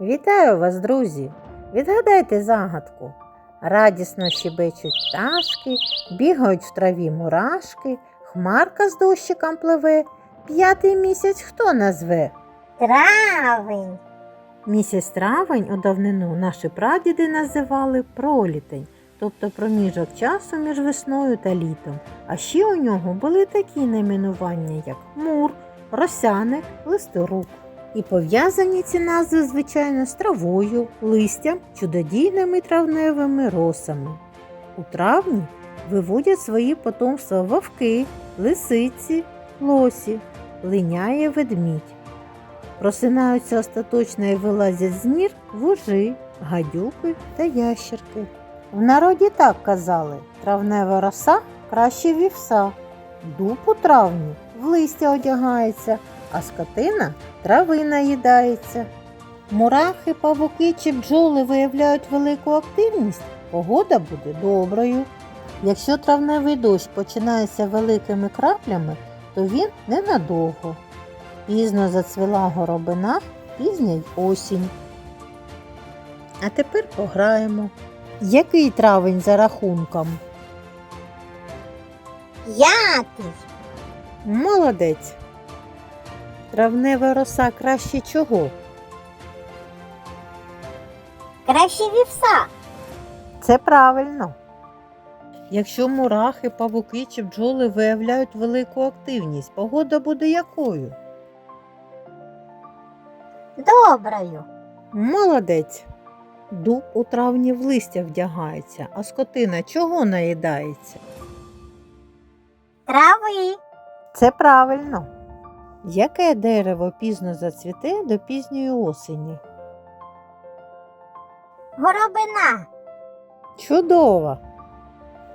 Вітаю вас, друзі! Відгадайте загадку. Радісно щебечуть пташки, бігають в траві мурашки, хмарка з дощиком пливе. П'ятий місяць хто назве? Травень. Місяць травень у давнину наші прадіди називали пролітень, тобто проміжок часу між весною та літом. А ще у нього були такі найменування, як мур, росяник, листоруб. І пов'язані ці назви, звичайно, з травою, листям, чудодійними травневими росами. У травні виводять свої потомства вовки, лисиці, лосі, линяє ведмідь. Просинаються остаточно і вилазять з нір вужі, гадюки та ящерки. В народі так казали травнева роса краще вівса. Дуб у травні в листя одягається, а скотина трави наїдається. Мурахи, павуки чи бджоли виявляють велику активність, погода буде доброю. Якщо травневий дощ починається великими краплями, то він ненадовго. Пізно зацвіла горобина, пізня й осінь. А тепер пограємо. Який травень за рахунком? П'ятий. Молодець. Травнева роса краще чого? Краще вівса. Це правильно. Якщо мурахи, павуки чи бджоли виявляють велику активність, погода буде якою? Доброю. Молодець. Дуб у травні в листя вдягається, а скотина чого наїдається? Трави. Це правильно. Яке дерево пізно зацвіте до пізньої осені? Горобина. Чудово!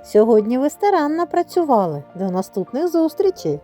Сьогодні ви старанно працювали. До наступних зустрічей!